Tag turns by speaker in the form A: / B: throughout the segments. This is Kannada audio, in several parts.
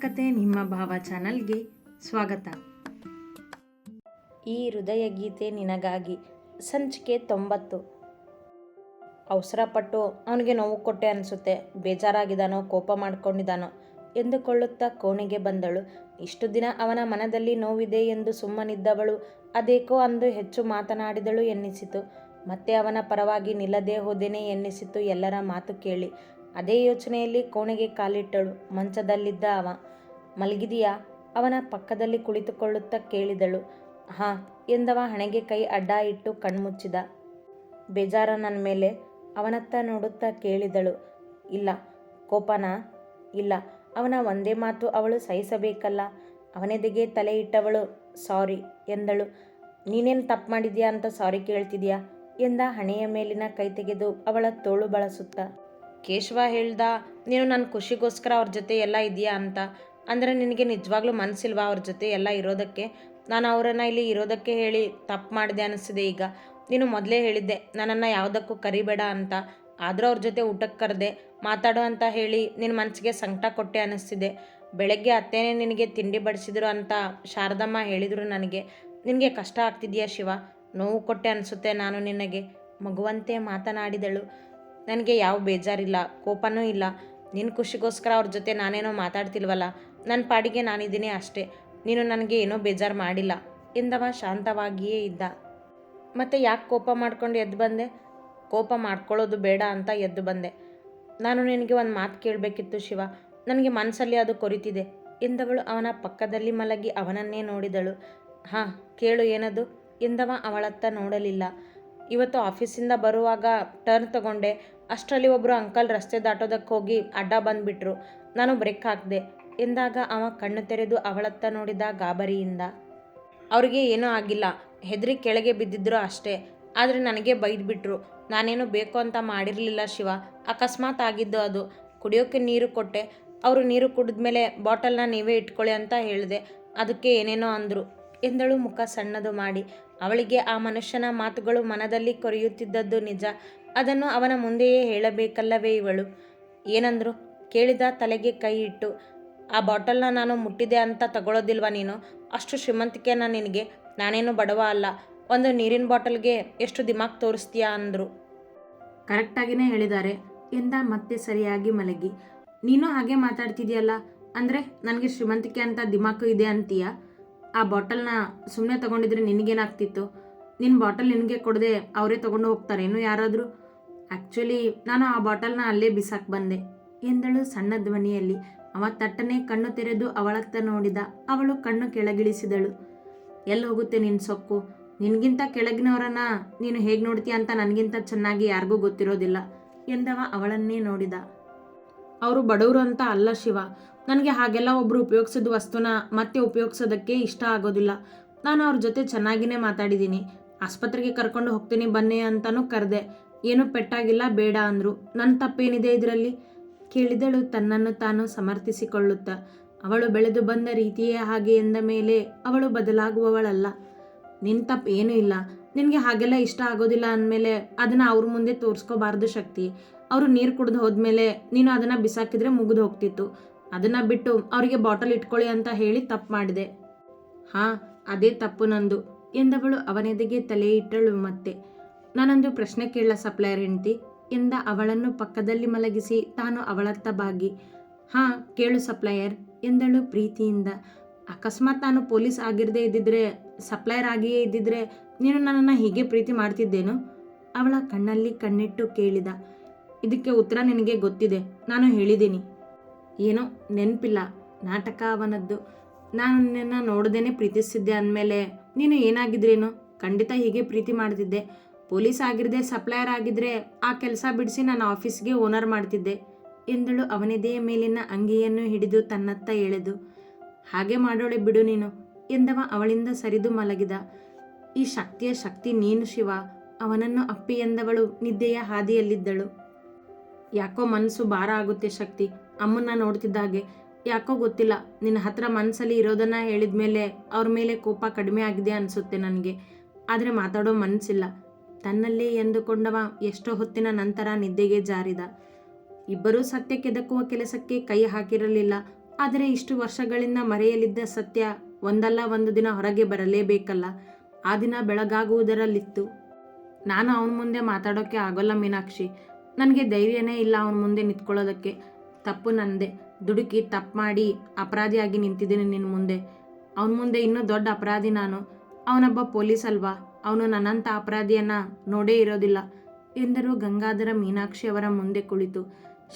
A: ಕತೆ ನಿಮ್ಮ ಭಾವ ಚಾನಲ್ಗೆ ಸ್ವಾಗತ.
B: ಈ ಹೃದಯ ಗೀತೆ ನಿನಗಾಗಿ ಸಂಚಿಕೆ ತೊಂಬತ್ತು. ಅವಸರಪಟ್ಟು ಅವನಿಗೆ ನೋವು ಕೊಟ್ಟೆ ಅನಿಸುತ್ತೆ. ಬೇಜಾರಾಗಿದ್ದಾನೋ, ಕೋಪ ಮಾಡ್ಕೊಂಡಿದ್ದಾನೋ ಎಂದುಕೊಳ್ಳುತ್ತಾ ಕೋಣೆಗೆ ಬಂದಳು. ಇಷ್ಟು ದಿನ ಅವನ ಮನದಲ್ಲಿ ನೋವಿದೆ ಎಂದು ಸುಮ್ಮನಿದ್ದವಳು. ಅದೇಕೋ ಅಂದು ಹೆಚ್ಚು ಮಾತನಾಡಿದಳು ಎನ್ನಿಸಿತು. ಮತ್ತೆ ಅವನ ಪರವಾಗಿ ನಿಲ್ಲದೆ ಹೋದೇನೆ ಎನ್ನಿಸಿತು ಎಲ್ಲರ ಮಾತು ಕೇಳಿ. ಅದೇ ಯೋಚನೆಯಲ್ಲಿ ಕೋಣೆಗೆ ಕಾಲಿಟ್ಟಳು. ಮಂಚದಲ್ಲಿದ್ದ ಅವ. ಮಲಗಿದೆಯಾ? ಅವನ ಪಕ್ಕದಲ್ಲಿ ಕುಳಿತುಕೊಳ್ಳುತ್ತಾ ಕೇಳಿದಳು. ಹಾಂ, ಎಂದವ ಹಣೆಗೆ ಕೈ ಅಡ್ಡ ಇಟ್ಟು ಕಣ್ಮುಚ್ಚಿದ. ಬೇಜಾರ ನನ್ನ ಮೇಲೆ? ಅವನತ್ತ ನೋಡುತ್ತಾ ಕೇಳಿದಳು. ಇಲ್ಲ, ಕೋಪನಾ? ಇಲ್ಲ, ಅವನ ಒಂದೇ ಮಾತು ಅವಳು ಸಹಿಸಬೇಕಲ್ಲ. ಅವನೆದೆಗೆ ತಲೆ ಇಟ್ಟವಳು, ಸಾರಿ ಎಂದಳು. ನೀನೇನು ತಪ್ಪು ಮಾಡಿದ್ಯಾ ಅಂತ ಸಾರಿ ಕೇಳ್ತಿದ್ಯಾ? ಎಂದ ಹಣೆಯ ಮೇಲಿನ ಕೈ ತೆಗೆದು ಅವಳ ತೋಳು ಬಳಸುತ್ತಾ. ಕೇಶವ ಹೇಳ್ದ, ನೀನು ನನ್ನ ಖುಷಿಗೋಸ್ಕರ ಅವ್ರ ಜೊತೆ ಎಲ್ಲ ಇದೆಯಾ ಅಂತ? ಅಂದರೆ ನಿನಗೆ ನಿಜವಾಗ್ಲೂ ಮನಸ್ಸಿಲ್ವಾ ಅವ್ರ ಜೊತೆ ಎಲ್ಲ ಇರೋದಕ್ಕೆ? ನಾನು ಅವರನ್ನು ಇಲ್ಲಿ ಇರೋದಕ್ಕೆ ಹೇಳಿ ತಪ್ಪು ಮಾಡಿದೆ ಅನಿಸ್ತಿದೆ ಈಗ. ನೀನು ಮೊದಲೇ ಹೇಳಿದ್ದೆ, ನನ್ನನ್ನು ಯಾವುದಕ್ಕೂ ಕರಿಬೇಡ ಅಂತ. ಆದರೂ ಅವ್ರ ಜೊತೆ ಊಟಕ್ಕೆ ಕರೆದೆ, ಮಾತಾಡು ಅಂತ ಹೇಳಿ ನಿನ್ನ ಮನಸ್ಸಿಗೆ ಸಂಕಟ ಕೊಟ್ಟೆ ಅನ್ನಿಸ್ತಿದೆ ಬೆಳಗ್ಗೆ ಅತ್ತೇನೆ ನಿನಗೆ ತಿಂಡಿ ಬಡಿಸಿದ್ರು ಅಂತ ಶಾರದಮ್ಮ ಹೇಳಿದರು ನನಗೆ. ನಿನಗೆ ಕಷ್ಟ ಆಗ್ತಿದೆಯಾ ಶಿವ? ನೋವು ಕೊಟ್ಟೆ ಅನಿಸುತ್ತೆ ನಾನು ನಿನಗೆ. ಮಗುವಂತೆ ಮಾತನಾಡಿದಳು. ನನಗೆ ಯಾವ ಬೇಜಾರಿಲ್ಲ, ಕೋಪನೂ ಇಲ್ಲ. ನಿನ್ನ ಖುಷಿಗೋಸ್ಕರ ಅವ್ರ ಜೊತೆ ನಾನೇನೋ ಮಾತಾಡ್ತಿಲ್ವಲ್ಲ ನನ್ನ ಪಾಡಿಗೆ ನಾನಿದ್ದೀನಿ ಅಷ್ಟೇ. ನೀನು ನನಗೆ ಏನೋ ಬೇಜಾರು ಮಾಡಿಲ್ಲ. ಎಂದವ ಶಾಂತವಾಗಿಯೇ ಇದ್ದ. ಮತ್ತೆ ಯಾಕೆ ಕೋಪ ಮಾಡ್ಕೊಂಡು ಎದ್ದು ಬಂದೆ? ಕೋಪ ಮಾಡ್ಕೊಳ್ಳೋದು ಬೇಡ ಅಂತ ಎದ್ದು ಬಂದೆ. ನಾನು ನಿನಗೆ ಒಂದು ಮಾತು ಕೇಳಬೇಕಿತ್ತು ಶಿವ. ನನಗೆ ಮನಸ್ಸಲ್ಲಿ ಅದು ಕೊರಿತಿದೆ. ಎಂದವಳು ಅವನ ಪಕ್ಕದಲ್ಲಿ ಮಲಗಿ ಅವನನ್ನೇ ನೋಡಿದಳು. ಹಾಂ, ಕೇಳು ಏನದು? ಎಂದವ ಅವಳತ್ತ ನೋಡಲಿಲ್ಲ. ಇವತ್ತು ಆಫೀಸಿಂದ ಬರುವಾಗ ಟರ್ನ್ ತಗೊಂಡೆ. ಅಷ್ಟರಲ್ಲಿ ಒಬ್ಬರು ಅಂಕಲ್ ರಸ್ತೆ ದಾಟೋದಕ್ಕೆ ಹೋಗಿ ಅಡ್ಡ ಬಂದುಬಿಟ್ರು. ನಾನು ಬ್ರೇಕ್ ಹಾಕಿದೆ. ಎಂದಾಗ ಅವ ಕಣ್ಣು ತೆರೆದು ಅವಳತ್ತ ನೋಡಿದ ಗಾಬರಿಯಿಂದ. ಅವರಿಗೆ ಏನೂ ಆಗಿಲ್ಲ. ಹೆದರಿ ಕೆಳಗೆ ಬಿದ್ದಿದ್ರು ಅಷ್ಟೇ. ಆದರೆ ನನಗೆ ಬೈದ್ಬಿಟ್ರು. ನಾನೇನು ಬೇಕು ಅಂತ ಮಾಡಿರಲಿಲ್ಲ ಶಿವ. ಅಕಸ್ಮಾತ್ ಆಗಿದ್ದು ಅದು. ಕುಡಿಯೋಕ್ಕೆ ನೀರು ಕೊಟ್ಟೆ. ಅವರು ನೀರು ಕುಡಿದ್ಮೇಲೆ ಬಾಟಲ್ನ ನೀವೇ ಇಟ್ಕೊಳ್ಳಿ ಅಂತ ಹೇಳಿದೆ. ಅದಕ್ಕೆ ಏನೇನೋ ಅಂದರು. ಎಂದಳು ಮುಖ ಸಣ್ಣದು ಮಾಡಿ. ಅವಳಿಗೆ ಆ ಮನುಷ್ಯನ ಮಾತುಗಳು ಮನದಲ್ಲಿ ಕೊರೆಯುತ್ತಿದ್ದದ್ದು ನಿಜ. ಅದನ್ನು ಅವನ ಮುಂದೆಯೇ ಹೇಳಬೇಕಲ್ಲವೇ ಇವಳು? ಏನಂದ್ರು? ಕೇಳಿದ ತಲೆಗೆ ಕೈ ಇಟ್ಟು, ಆ ಬಾಟಲ್ನ ನಾನು ಮುಟ್ಟಿದೆ ಅಂತ ತಗೊಳ್ಳೋದಿಲ್ವಾ ನೀನು? ಅಷ್ಟು ಶ್ರೀಮಂತಿಕೆನ ನಿನಗೆ? ನಾನೇನು ಬಡವ ಅಲ್ಲ. ಒಂದು ನೀರಿನ ಬಾಟಲ್ಗೆ ಎಷ್ಟು ದಿಮಾಗ್ ತೋರಿಸ್ತೀಯಾ ಅಂದರು.
A: ಕರೆಕ್ಟಾಗಿಯೇ ಹೇಳಿದ್ದಾರೆ. ಎಂದ ಮತ್ತೆ ಸರಿಯಾಗಿ ಮಲಗಿ. ನೀನು ಹಾಗೆ ಮಾತಾಡ್ತಿದ್ಯಲ್ಲ? ಅಂದರೆ ನನಗೆ ಶ್ರೀಮಂತಿಕೆ ಅಂತ ದಿಮಾಕು ಇದೆ ಅಂತೀಯ? ಆ ಬಾಟಲ್ನ ಸುಮ್ಮನೆ ತಗೊಂಡಿದ್ರೆ ನಿನಗೇನಾಗ್ತಿತ್ತು? ನಿನ್ನ ಬಾಟಲ್ ನಿನಗೆ ಕೊಡದೆ ಅವರೇ ತೊಗೊಂಡು ಹೋಗ್ತಾರೆ, ಇನ್ನು ಯಾರಾದರೂ? ಆ್ಯಕ್ಚುಲಿ ನಾನು ಆ ಬಾಟಲ್ನ ಅಲ್ಲೇ ಬಿಸಾಕ್ ಬಂದೆ. ಎಂದಳು ಸಣ್ಣ ಧ್ವನಿಯಲ್ಲಿ. ಅವ ತಟ್ಟನೆ ಕಣ್ಣು ತೆರೆದು ಅವಳತ್ತ ನೋಡಿದ. ಅವಳು ಕಣ್ಣು ಕೆಳಗಿಳಿಸಿದಳು. ಎಲ್ಲಿ ಹೋಗುತ್ತೆ ನಿನ್ನ ಸೊಕ್ಕು? ನಿನಗಿಂತ ಕೆಳಗಿನವರನ್ನ ನೀನು ಹೇಗೆ ನೋಡ್ತೀಯ ಅಂತ ನನಗಿಂತ ಚೆನ್ನಾಗಿ ಯಾರಿಗೂ ಗೊತ್ತಿರೋದಿಲ್ಲ ಎಂದವ ಅವಳನ್ನೇ ನೋಡಿದ. ಅವರು ಬಡವರು ಅಂತ ಅಲ್ಲ ಶಿವ. ನನಗೆ ಹಾಗೆಲ್ಲ ಒಬ್ಬರು ಉಪಯೋಗಿಸಿದ ವಸ್ತುನ ಮತ್ತೆ ಉಪಯೋಗಿಸೋದಕ್ಕೆ ಇಷ್ಟ ಆಗೋದಿಲ್ಲ. ನಾನು ಅವ್ರ ಜೊತೆ ಚೆನ್ನಾಗಿನೇ ಮಾತಾಡಿದ್ದೀನಿ ಆಸ್ಪತ್ರೆಗೆ ಕರ್ಕೊಂಡು ಹೋಗ್ತೀನಿ ಬನ್ನಿ ಅಂತಲೂ ಕರೆದೆ. ಏನೂ ಪೆಟ್ಟಾಗಿಲ್ಲ, ಬೇಡ ಅಂದರು. ನನ್ನ ತಪ್ಪೇನಿದೆ ಇದರಲ್ಲಿ? ಕೇಳಿದಳು ತನ್ನನ್ನು ತಾನು ಸಮರ್ಥಿಸಿಕೊಳ್ಳುತ್ತಾ. ಅವಳು ಬೆಳೆದು ಬಂದ ರೀತಿಯೇ ಹಾಗೆ ಎಂದ ಮೇಲೆ ಅವಳು ಬದಲಾಗುವವಳಲ್ಲ. ನಿನ್ನ ತಪ್ಪು ಏನೂ ಇಲ್ಲ. ನಿನಗೆ ಹಾಗೆಲ್ಲ ಇಷ್ಟ ಆಗೋದಿಲ್ಲ ಅಂದಮೇಲೆ ಅದನ್ನು ಅವ್ರ ಮುಂದೆ ತೋರಿಸ್ಕೋಬಾರ್ದು ಶಕ್ತಿ. ಅವರು ನೀರು ಕುಡಿದು ಹೋದ್ಮೇಲೆ ನೀನು ಅದನ್ನು ಬಿಸಾಕಿದ್ರೆ ಮುಗಿದು ಹೋಗ್ತಿತ್ತು. ಅದನ್ನು ಬಿಟ್ಟು ಅವರಿಗೆ ಬಾಟಲ್ ಇಟ್ಕೊಳ್ಳಿ ಅಂತ ಹೇಳಿ ತಪ್ಪು ಮಾಡಿದೆ. ಹಾಂ, ಅದೇ ತಪ್ಪು ನಂದು ಎಂದವಳು ಅವನೆದೆಗೆ ತಲೆ ಇಟ್ಟಳು ಮತ್ತೆ. ನಾನೊಂದು ಪ್ರಶ್ನೆ ಕೇಳಲ ಸಪ್ಲೈಯರ್ ಹೆಂಡತಿ, ಎಂದ ಅವಳನ್ನು ಪಕ್ಕದಲ್ಲಿ ಮಲಗಿಸಿ ತಾನು ಅವಳತ್ತ ಬಾಗಿ. ಹಾಂ, ಕೇಳು ಸಪ್ಲೈಯರ್, ಎಂದಳು ಪ್ರೀತಿಯಿಂದ. ಅಕಸ್ಮಾತ್ ನಾನು ಪೊಲೀಸ್ ಆಗಿರದೇ ಇದ್ದಿದ್ರೆ, ಸಪ್ಲೈಯರ್ ಆಗಿಯೇ ಇದ್ದಿದ್ರೆ ನೀನು ನನ್ನನ್ನು ಹೀಗೆ ಪ್ರೀತಿ ಮಾಡ್ತಿದ್ದೇನು? ಅವಳ ಕಣ್ಣಲ್ಲಿ ಕಣ್ಣಿಟ್ಟು ಕೇಳಿದ. ಇದಕ್ಕೆ ಉತ್ತರ ನಿನಗೆ ಗೊತ್ತಿದೆ. ನಾನು ಹೇಳಿದ್ದೀನಿ. ಏನೋ ನೆನಪಿಲ್ಲ. ನಾಟಕ ಅವನದ್ದು. ನಾನು ನಿನ್ನ ನೋಡದೇನೆ ಪ್ರೀತಿಸಿದ್ದೆ ಅಂದಮೇಲೆ ನೀನು ಏನಾಗಿದ್ರೇನು? ಖಂಡಿತ ಹೀಗೆ ಪ್ರೀತಿ ಮಾಡ್ತಿದ್ದೆ. ಪೊಲೀಸ್ ಆಗಿರದೆ, ಸಪ್ಲೈಯರ್ ಆಗಿದ್ರೆ ಆ ಕೆಲಸ ಬಿಡಿಸಿ ನಾನು ಆಫೀಸ್ಗೆ ಓನರ್ ಮಾಡ್ತಿದ್ದೆ ಎಂದಳು ಅವನಿದೆಯ ಮೇಲಿನ ಅಂಗಿಯನ್ನು ಹಿಡಿದು ತನ್ನತ್ತ ಎಳೆದು. ಹಾಗೆ ಮಾಡೋಳೆ ಬಿಡು ನೀನು ಎಂದವ ಅವಳಿಂದ ಸರಿದು ಮಲಗಿದ. ಈ ಶಕ್ತಿಯ ಶಕ್ತಿ ನೀನು ಶಿವ. ಅವನನ್ನು ಅಪ್ಪಿ ಎಂದವಳು ನಿದ್ದೆಯ ಹಾದಿಯಲ್ಲಿದ್ದಳು. ಯಾಕೋ ಮನಸ್ಸು ಭಾರ ಆಗುತ್ತೆ ಶಕ್ತಿ. ಅಮ್ಮನ್ನ ನೋಡ್ತಿದ್ದಾಗೆ. ಯಾಕೋ ಗೊತ್ತಿಲ್ಲ, ನಿನ್ನ ಹತ್ರ ಮನಸ್ಸಲ್ಲಿ ಇರೋದನ್ನ ಹೇಳಿದ ಮೇಲೆ ಅವ್ರ ಮೇಲೆ ಕೋಪ ಕಡಿಮೆ ಆಗಿದೆ ಅನಿಸುತ್ತೆ ನನಗೆ. ಆದರೆ ಮಾತಾಡೋ ಮನಸ್ಸಿಲ್ಲ ತನ್ನಲ್ಲಿ ಎಂದುಕೊಂಡವ ಎಷ್ಟೋ ಹೊತ್ತಿನ ನಂತರ ನಿದ್ದೆಗೆ ಜಾರಿದ. ಇಬ್ಬರೂ ಸತ್ಯಕ್ಕೆದಕ್ಕುವ ಕೆಲಸಕ್ಕೆ ಕೈ ಹಾಕಿರಲಿಲ್ಲ. ಆದರೆ ಇಷ್ಟು ವರ್ಷಗಳಿಂದ ಮರೆಯಲಿದ್ದ ಸತ್ಯ ಒಂದಲ್ಲ ಒಂದು ದಿನ ಹೊರಗೆ ಬರಲೇಬೇಕಲ್ಲ. ಆ ದಿನ ಬೆಳಗಾಗುವುದರಲ್ಲಿತ್ತು. ನಾನು ಅವನ ಮುಂದೆ ಮಾತಾಡೋಕ್ಕೆ ಆಗೋಲ್ಲ ಮೀನಾಕ್ಷಿ. ನನಗೆ ಧೈರ್ಯನೇ ಇಲ್ಲ ಅವನ ಮುಂದೆ ನಿಂತ್ಕೊಳ್ಳೋದಕ್ಕೆ. ತಪ್ಪು ನಂದೆ. ದುಡುಕಿ, ತಪ್ಪು ಮಾಡಿ ಅಪರಾಧಿಯಾಗಿ ನಿಂತಿದ್ದೀನಿ ನಿನ್ನ ಮುಂದೆ. ಅವನ ಮುಂದೆ ಇನ್ನೂ ದೊಡ್ಡ ಅಪರಾಧಿ ನಾನು. ಅವನೊಬ್ಬ ಪೊಲೀಸ್ ಅಲ್ವಾ? ಅವನು ನನ್ನಂಥ ಅಪರಾಧಿಯನ್ನು ನೋಡೇ ಇರೋದಿಲ್ಲ. ಎಂದರು ಗಂಗಾಧರ ಮೀನಾಕ್ಷಿ ಅವರ ಮುಂದೆ ಕುಳಿತು.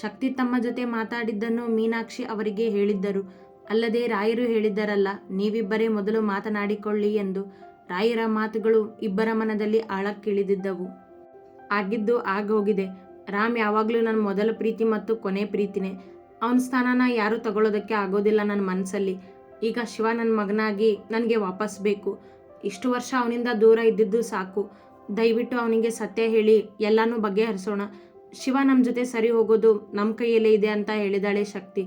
A: ಶಕ್ತಿ ತಮ್ಮ ಜೊತೆ ಮಾತಾಡಿದ್ದನ್ನು ಮೀನಾಕ್ಷಿ ಅವರಿಗೆ ಹೇಳಿದ್ದರು. ಅಲ್ಲದೆ ರಾಯರು ಹೇಳಿದ್ದರಲ್ಲ, ನೀವಿಬ್ಬರೇ ಮೊದಲು ಮಾತನಾಡಿಕೊಳ್ಳಿ ಎಂದು. ರಾಯರ ಮಾತುಗಳು ಇಬ್ಬರ ಮನದಲ್ಲಿ ಆಳಕ್ಕಿಳಿದಿದ್ದವು. ಆಗಿದ್ದು ಆಗೋಗಿದೆ. ರಾಮ್ ಯಾವಾಗಲೂ ನನ್ನ ಮೊದಲ ಪ್ರೀತಿ ಮತ್ತು ಕೊನೆ ಪ್ರೀತಿನೇ. ಅವನ ಸ್ಥಾನನ ಯಾರೂ ತಗೊಳ್ಳೋದಕ್ಕೆ ಆಗೋದಿಲ್ಲ ನನ್ನ ಮನಸ್ಸಲ್ಲಿ ಈಗ ಶಿವ ನನ್ನ ಮಗನಾಗಿ ನನಗೆ ವಾಪಸ್ ಬೇಕು. ಇಷ್ಟು ವರ್ಷ ಅವನಿಂದ ದೂರ ಇದ್ದಿದ್ದು ಸಾಕು. ದಯವಿಟ್ಟು ಅವನಿಗೆ ಸತ್ಯ ಹೇಳಿ ಎಲ್ಲನೂ ಬಗೆಹರಿಸೋಣ. ಶಿವ ನಮ್ಮ ಜೊತೆ ಸರಿ ಹೋಗೋದು ನಮ್ಮ ಕೈಯಲ್ಲೇ ಇದೆ ಅಂತ ಹೇಳಿದಾಳೆ ಶಕ್ತಿ.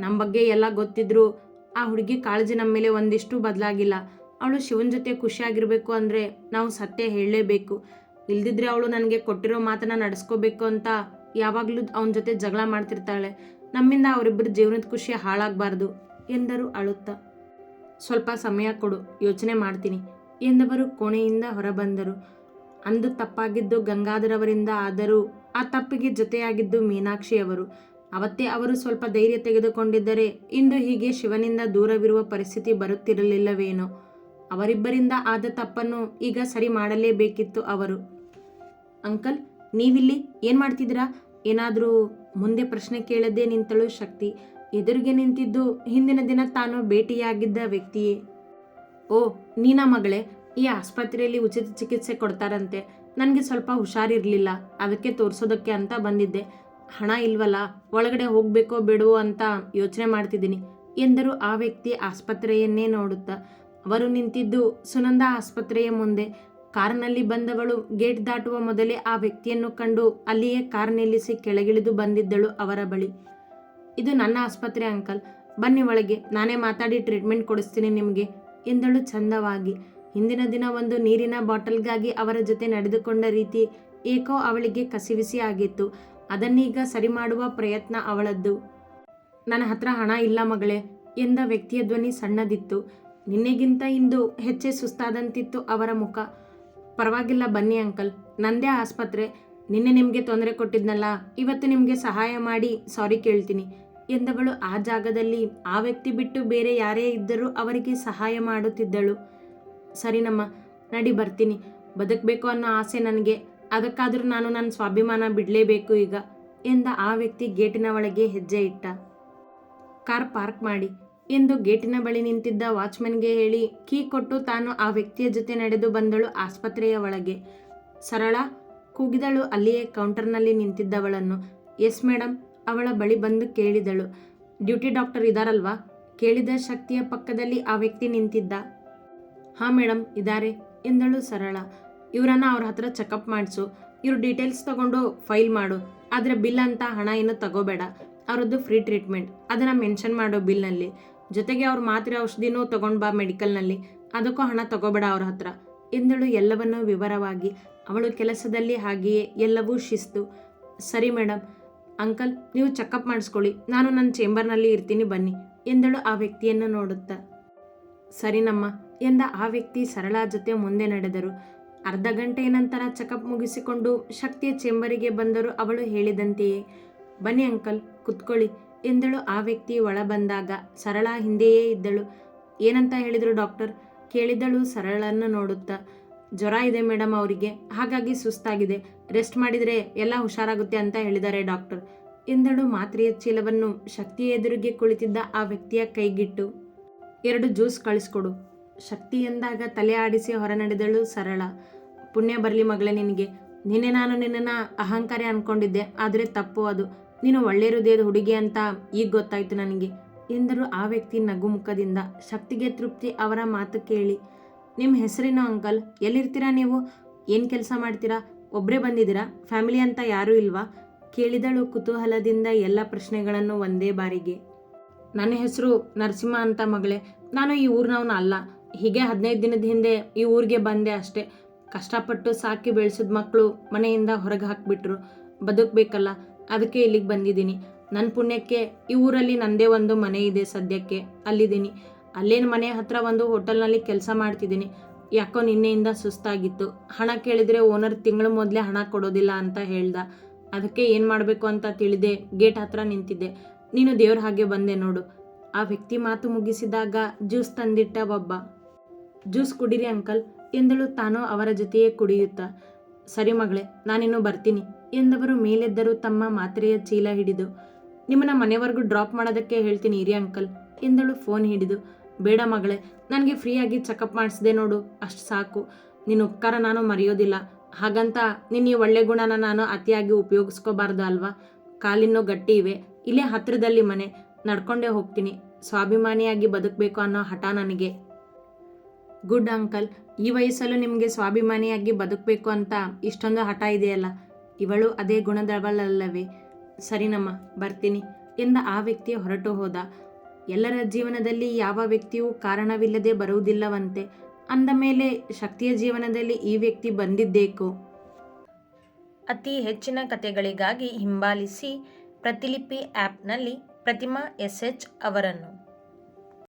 A: ನಮ್ಮ ಬಗ್ಗೆ ಎಲ್ಲ ಗೊತ್ತಿದ್ರು ಆ ಹುಡುಗಿ ಕಾಳಜಿ ನಮ್ಮ ಮೇಲೆ ಒಂದಿಷ್ಟು ಬದಲಾಗಿಲ್ಲ. ಅವಳು ಶಿವನ ಜೊತೆ ಖುಷಿಯಾಗಿರಬೇಕು ಅಂದರೆ ನಾವು ಸತ್ಯ ಹೇಳಲೇಬೇಕು. ಇಲ್ದಿದ್ರೆ ಅವಳು ನನಗೆ ಕೊಟ್ಟಿರೋ ಮಾತನ್ನ ನಡೆಸ್ಕೋಬೇಕು ಅಂತ ಯಾವಾಗಲೂ ಅವನ ಜೊತೆ ಜಗಳ ಮಾಡ್ತಿರ್ತಾಳೆ. ನಮ್ಮಿಂದ ಅವರಿಬ್ಬರ ಜೀವನದ ಖುಷಿ ಹಾಳಾಗಬಾರ್ದು, ಎಂದರು ಅಳುತ್ತಾ. ಸ್ವಲ್ಪ ಸಮಯ ಕೊಡು, ಯೋಚನೆ ಮಾಡ್ತೀನಿ, ಎಂದವರು ಕೋಣೆಯಿಂದ ಹೊರಬಂದರು. ಅಂದು ತಪ್ಪಾಗಿದ್ದು ಗಂಗಾಧರವರಿಂದ ಆದರೂ ಆ ತಪ್ಪಿಗೆ ಜೊತೆಯಾಗಿದ್ದು ಮೀನಾಕ್ಷಿಯವರು. ಅವತ್ತೇ ಅವರು ಸ್ವಲ್ಪ ಧೈರ್ಯ ತೆಗೆದುಕೊಂಡಿದ್ದರೆ ಇಂದು ಹೀಗೆ ಶಿವನಿಂದ ದೂರವಿರುವ ಪರಿಸ್ಥಿತಿ ಬರುತ್ತಿರಲಿಲ್ಲವೇನೋ. ಅವರಿಬ್ಬರಿಂದ ಆದ ತಪ್ಪನ್ನು ಈಗ ಸರಿ ಮಾಡಲೇಬೇಕಿತ್ತು ಅವರು. ಅಂಕಲ್, ನೀವಿಲ್ಲಿ ಏನು ಮಾಡ್ತಿದ್ದೀರಾ? ಏನಾದರೂ ಮುಂದೆ ಪ್ರಶ್ನೆ ಕೇಳದೆ ನಿಂತಳು ಶಕ್ತಿ. ಎದುರಿಗೆ ನಿಂತಿದ್ದು ಹಿಂದಿನ ದಿನ ತಾನು ಭೇಟಿಯಾಗಿದ್ದ ವ್ಯಕ್ತಿಯೇ. ಓ, ನೀನಾ ಮಗಳೇ? ಈ ಆಸ್ಪತ್ರೆಯಲ್ಲಿ ಉಚಿತ ಚಿಕಿತ್ಸೆ ಕೊಡ್ತಾರಂತೆ. ನನಗೆ ಸ್ವಲ್ಪ ಹುಷಾರಿರಲಿಲ್ಲ. ಅದಕ್ಕೆ ತೋರಿಸೋದಕ್ಕೆ ಅಂತ ಬಂದಿದ್ದೆ. ಹಣ ಇಲ್ವಲ್ಲ, ಒಳಗಡೆ ಹೋಗಬೇಕೋ ಬೇಡವೋ ಅಂತ ಯೋಚನೆ ಮಾಡ್ತಿದ್ದೀನಿ ಎಂದರು ಆ ವ್ಯಕ್ತಿ ಆಸ್ಪತ್ರೆಯನ್ನೇ ನೋಡುತ್ತಾ. ಅವರು ನಿಂತಿದ್ದು ಸುನಂದ ಆಸ್ಪತ್ರೆಯ ಮುಂದೆ. ಕಾರಿನಲ್ಲಿ ಬಂದವಳು ಗೇಟ್ ದಾಟುವ ಮೊದಲೇ ಆ ವ್ಯಕ್ತಿಯನ್ನು ಕಂಡು ಅಲ್ಲಿಯೇ ಕಾರ್ ನಿಲ್ಲಿಸಿ ಕೆಳಗಿಳಿದು ಬಂದಿದ್ದಳು ಅವರ ಬಳಿ. ಇದು ನನ್ನ ಆಸ್ಪತ್ರೆ, ಅಂಕಲ್. ಬನ್ನಿ ಒಳಗೆ. ನಾನೇ ಮಾತಾಡಿ ಟ್ರೀಟ್ಮೆಂಟ್ ಕೊಡಿಸ್ತೀನಿ ನಿಮಗೆ, ಎಂದಳು ಚಂದವಾಗಿ. ಹಿಂದಿನ ದಿನ ಒಂದು ನೀರಿನ ಬಾಟಲ್ಗಾಗಿ ಅವರ ಜೊತೆ ನಡೆದುಕೊಂಡ ರೀತಿ ಏಕೋ ಅವಳಿಗೆ ಕಸಿವಿಸಿ ಆಗಿತ್ತು. ಅದನ್ನೀಗ ಸರಿ ಮಾಡುವ ಪ್ರಯತ್ನ ಅವಳದ್ದು. ನನ್ನ ಹತ್ರ ಹಣ ಇಲ್ಲ ಮಗಳೇ, ಎಂದ ವ್ಯಕ್ತಿಯ ಧ್ವನಿ ಸಣ್ಣದಿತ್ತು. ನಿನ್ನೆಗಿಂತ ಇಂದು ಹೆಚ್ಚೆ ಸುಸ್ತಾದಂತಿತ್ತು ಅವರ ಮುಖ. ಪರವಾಗಿಲ್ಲ ಬನ್ನಿ ಅಂಕಲ್. ನಂದೇ ಆಸ್ಪತ್ರೆ. ನಿನ್ನೆ ನಿಮಗೆ ತೊಂದರೆ ಕೊಟ್ಟಿದ್ನಲ್ಲ, ಇವತ್ತು ನಿಮಗೆ ಸಹಾಯ ಮಾಡಿ ಸಾರಿ ಕೇಳ್ತೀನಿ ಎಂದವಳು ಆ ಜಾಗದಲ್ಲಿ. ಆ ವ್ಯಕ್ತಿ ಬಿಟ್ಟು ಬೇರೆ ಯಾರೇ ಇದ್ದರೂ ಅವರಿಗೆ ಸಹಾಯ ಮಾಡುತ್ತಿದ್ದಳು. ಸರಿನಮ್ಮ ನಡಿ ಬರ್ತೀನಿ. ಬದುಕಬೇಕು ಅನ್ನೋ ಆಸೆ ನನಗೆ. ಅದಕ್ಕಾದರೂ ನಾನು ನನ್ನ ಸ್ವಾಭಿಮಾನ ಬಿಡಲೇಬೇಕು ಈಗ ಎಂದ ಆ ವ್ಯಕ್ತಿ ಗೇಟಿನ ಒಳಗೆ ಹೆಜ್ಜೆ ಇಟ್ಟ. ಕಾರ್ ಪಾರ್ಕ್ ಮಾಡಿ. ಎಂದು ಗೇಟಿನ ಬಳಿ ನಿಂತಿದ್ದ ವಾಚ್ಮನ್ಗೆ ಹೇಳಿ, ಕೀ ಕೊಟ್ಟು ತಾನು ಆ ವ್ಯಕ್ತಿಯ ಜೊತೆ ನಡೆದು ಬಂದಳು ಆಸ್ಪತ್ರೆಯ ಒಳಗೆ. ಸರಳ ಕೂಗಿದಳು ಅಲ್ಲಿಯೇ ಕೌಂಟರ್ನಲ್ಲಿ ನಿಂತಿದ್ದವಳನ್ನು. ಎಸ್ ಮೇಡಮ್ ಅವಳ ಬಳಿ ಬಂದು ಕೇಳಿದಳು. ಡ್ಯೂಟಿ ಡಾಕ್ಟರ್ ಇದಾರಲ್ವಾ? ಕೇಳಿದ ಶಕ್ತಿಯ ಪಕ್ಕದಲ್ಲಿ ಆ ವ್ಯಕ್ತಿ ನಿಂತಿದ್ದ. ಹಾಂ ಮೇಡಮ್ ಇದ್ದಾರೆ ಎಂದಳು ಸರಳ. ಇವರನ್ನ ಅವ್ರ ಹತ್ರ ಚೆಕಪ್ ಮಾಡಿಸು. ಇವ್ರ ಡೀಟೇಲ್ಸ್ ತಗೊಂಡು ಫೈಲ್ ಮಾಡು. ಆದರೆ ಬಿಲ್ ಅಂತ ಹಣ ಏನು ತಗೋಬೇಡ. ಅವರದ್ದು ಫ್ರೀ ಟ್ರೀಟ್ಮೆಂಟ್. ಅದನ್ನು ಮೆನ್ಷನ್ ಮಾಡೋ ಬಿಲ್ನಲ್ಲಿ. ಜೊತೆಗೆ ಅವ್ರ ಮಾತ್ರೆ ಔಷಧಿನೂ ತಗೊಂಡು ಬಾ ಮೆಡಿಕಲ್ನಲ್ಲಿ. ಅದಕ್ಕೂ ಹಣ ತಗೋಬೇಡ ಅವ್ರ ಹತ್ರ. ಎಂದಳು ಎಲ್ಲವನ್ನೂ ವಿವರವಾಗಿ. ಅವಳು ಕೆಲಸದಲ್ಲಿ ಹಾಗೆಯೇ ಎಲ್ಲವೂ ಶಿಸ್ತು. ಸರಿ ಮೇಡಮ್ ಅಂಕಲ್, ನೀವು ಚೆಕಪ್ ಮಾಡಿಸ್ಕೊಳ್ಳಿ. ನಾನು ನನ್ನ ಚೇಂಬರ್ನಲ್ಲಿ ಇರ್ತೀನಿ, ಬನ್ನಿ ಎಂದಳು ಆ ವ್ಯಕ್ತಿಯನ್ನು ನೋಡುತ್ತಾ. ಸರಿನಮ್ಮ ಎಂದ ಆ ವ್ಯಕ್ತಿ ಸರಳ ಜೊತೆ ಮುಂದೆ ನಡೆದರು. ಅರ್ಧ ಗಂಟೆಯ ನಂತರ ಚೆಕಪ್ ಮುಗಿಸಿಕೊಂಡು ಶಕ್ತಿಯ ಚೇಂಬರಿಗೆ ಬಂದರು ಅವಳು ಹೇಳಿದಂತೆಯೇ, ಬನ್ನಿ ಅಂಕಲ್, ಕುತ್ಕೊಳ್ಳಿ. ಎಂದಳು. ಆ ವ್ಯಕ್ತಿ ಒಳ ಬಂದಾಗ ಸರಳ ಹಿಂದೆಯೇ ಇದ್ದಳು. ಏನಂತ ಹೇಳಿದರು ಡಾಕ್ಟರ್? ಕೇಳಿದಳು ಸರಳನ್ನು ನೋಡುತ್ತಾ. ಜ್ವರ ಇದೆ ಮೇಡಮ್ ಅವರಿಗೆ. ಹಾಗಾಗಿ ಸುಸ್ತಾಗಿದೆ. ರೆಸ್ಟ್ ಮಾಡಿದರೆ ಎಲ್ಲ ಹುಷಾರಾಗುತ್ತೆ ಅಂತ ಹೇಳಿದ್ದಾರೆ ಡಾಕ್ಟರ್. ಎಂದಳು ಮಾತ್ರೆಯ ಚೀಲವನ್ನು ಶಕ್ತಿಯ ಎದುರಿಗೆ ಕುಳಿತಿದ್ದ ಆ ವ್ಯಕ್ತಿಯ ಕೈಗಿಟ್ಟು. ಎರಡು ಜ್ಯೂಸ್ ಕಳಿಸ್ಕೊಡು. ಶಕ್ತಿ ಎಂದಾಗ ತಲೆ ಆಡಿಸಿ ಹೊರ ನಡೆದಳು ಸರಳ. ಪುಣ್ಯ ಬರಲಿ ಮಗಳೇ ನಿನಗೆ. ನಿನ್ನೆ ನಾನು ನಿನ್ನನ್ನು ಅಹಂಕಾರ ಅಂದ್ಕೊಂಡಿದ್ದೆ ಆದರೆ ತಪ್ಪು ಅದು. ನೀನು ಒಳ್ಳೆ ಹೃದಯದ ಹುಡುಗಿ ಅಂತ ಈಗ ಗೊತ್ತಾಯ್ತು ನನಗೆ ಎಂದರು ಆ ವ್ಯಕ್ತಿ ನಗು ಮುಖದಿಂದ. ಶಕ್ತಿಗೆ ತೃಪ್ತಿ ಅವರ ಮಾತು ಕೇಳಿ, ನಿಮ್ಮ ಹೆಸರೇನು ಅಂಕಲ್? ಎಲ್ಲಿರ್ತೀರಾ ನೀವು? ಏನು ಕೆಲಸ ಮಾಡ್ತೀರಾ? ಒಬ್ಬರೇ ಬಂದಿದ್ದೀರಾ? ಫ್ಯಾಮಿಲಿ ಅಂತ ಯಾರೂ ಇಲ್ವಾ? ಕೇಳಿದಳು ಕುತೂಹಲದಿಂದ ಎಲ್ಲ ಪ್ರಶ್ನೆಗಳನ್ನು ಒಂದೇ ಬಾರಿಗೆ. ನನ್ನ ಹೆಸರು ನರಸಿಂಹ ಅಂತ ಮಗಳೇ. ನಾನು ಈ ಊರಿನವನ ಅಲ್ಲ. ಹೀಗೆ ಹದಿನೈದು ದಿನದ ಹಿಂದೆ ಈ ಊರಿಗೆ ಬಂದೆ ಅಷ್ಟೇ. ಕಷ್ಟಪಟ್ಟು ಸಾಕಿ ಬೆಳೆಸಿದ ಮಕ್ಕಳು ಮನೆಯಿಂದ ಹೊರಗೆ ಹಾಕಿಬಿಟ್ರು. ಬದುಕಬೇಕಲ್ಲ. ಅದಕ್ಕೆ ಇಲ್ಲಿಗೆ ಬಂದಿದ್ದೀನಿ. ನನ್ನ ಪುಣ್ಯಕ್ಕೆ ಈ ಊರಲ್ಲಿ ನನ್ನದೇ ಒಂದು ಮನೆ ಇದೆ ಸದ್ಯಕ್ಕೆ. ಅಲ್ಲಿದ್ದೀನಿ. ಅಲ್ಲೇನು ಮನೆ ಹತ್ರ ಒಂದು ಹೋಟೆಲ್ನಲ್ಲಿ ಕೆಲಸ ಮಾಡ್ತಿದ್ದೀನಿ. ಯಾಕೋ ನಿನ್ನೆಯಿಂದ ಸುಸ್ತಾಗಿತ್ತು. ಹಣ ಕೇಳಿದರೆ ಓನರ್ ತಿಂಗಳ ಮೊದಲೇ ಹಣ ಕೊಡೋದಿಲ್ಲ ಅಂತ ಹೇಳ್ದ. ಅದಕ್ಕೆ ಏನು ಮಾಡಬೇಕು ಅಂತ ತಿಳಿದೆ ಗೇಟ್ ಹತ್ರ ನಿಂತಿದ್ದೆ. ನೀನು ದೇವ್ರ ಹಾಗೆ ಬಂದೆ ನೋಡು. ಆ ವ್ಯಕ್ತಿ ಮಾತು ಮುಗಿಸಿದಾಗ ಜ್ಯೂಸ್ ತಂದಿಟ್ಟ ಒಬ್ಬ. ಜ್ಯೂಸ್ ಕುಡೀರಿ ಅಂಕಲ್. ಎಂದಳು ತಾನು ಅವರ ಜೊತೆಯೇ ಕುಡಿಯುತ್ತಾ. ಸರಿ ಮಗಳೇ, ನಾನಿನ್ನು ಬರ್ತೀನಿ. ಎಂದವರು ಮೇಲೆದ್ದರು ತಮ್ಮ ಮಾತ್ರೆಯ ಚೀಲ ಹಿಡಿದು, ನಿಮ್ಮನ್ನ ಮನೆವರೆಗೂ ಡ್ರಾಪ್ ಮಾಡೋದಕ್ಕೆ ಹೇಳ್ತೀನಿ ಇರಿ ಅಂಕಲ್, ಎಂದಳು ಫೋನ್ ಹಿಡಿದು. ಬೇಡ ಮಗಳೇ, ನನಗೆ ಫ್ರೀಯಾಗಿ ಚೆಕಪ್ ಮಾಡಿಸಿದೆ ನೋಡು, ಅಷ್ಟು ಸಾಕು. ನಿನ್ನ ಉಪಕಾರ ನಾನು ಮರೆಯೋದಿಲ್ಲ. ಹಾಗಂತ ನಿನ್ನ ಈ ಒಳ್ಳೆ ಗುಣನ ನಾನು ಅತಿಯಾಗಿ ಉಪಯೋಗಿಸ್ಕೋಬಾರ್ದು ಅಲ್ವಾ? ಕಾಲಿನ್ನೂ ಗಟ್ಟಿ ಇವೆ. ಇಲ್ಲೇ ಹತ್ತಿರದಲ್ಲಿ ಮನೆ. ನಡ್ಕೊಂಡೇ ಹೋಗ್ತೀನಿ. ಸ್ವಾಭಿಮಾನಿಯಾಗಿ ಬದುಕಬೇಕು ಅನ್ನೋ ಹಠ ನನಗೆ. ಗುಡ್ ಅಂಕಲ್, ಈ ವಯಸ್ಸಲ್ಲೂ ನಿಮಗೆ ಸ್ವಾಭಿಮಾನಿಯಾಗಿ ಬದುಕಬೇಕು ಅಂತ ಇಷ್ಟೊಂದು ಹಠ ಇದೆಯಲ್ಲ. ಇವಳು ಅದೇ ಗುಣದವಳಲ್ಲವೇ ಸರಿನಮ್ಮ ಬರ್ತೀನಿ ಎಂದ ಆ ವ್ಯಕ್ತಿ ಹೊರಟು ಹೋದ. ಎಲ್ಲರ ಜೀವನದಲ್ಲಿ ಯಾವ ವ್ಯಕ್ತಿಯೂ ಕಾರಣವಿಲ್ಲದೆ ಬರುವುದಿಲ್ಲವಂತೆ. ಅಂದ ಮೇಲೆ, ಶಕ್ತಿಯ ಜೀವನದಲ್ಲಿ ಈ ವ್ಯಕ್ತಿ ಬಂದಿದ್ದೇಕೋ?
B: ಅತಿ ಹೆಚ್ಚಿನ ಕಥೆಗಳಿಗಾಗಿ ಹಿಂಬಾಲಿಸಿ ಪ್ರತಿಲಿಪಿ ಆ್ಯಪ್ನಲ್ಲಿ ಪ್ರತಿಮಾ ಎಸ್ ಎಚ್ ಅವರನ್ನು.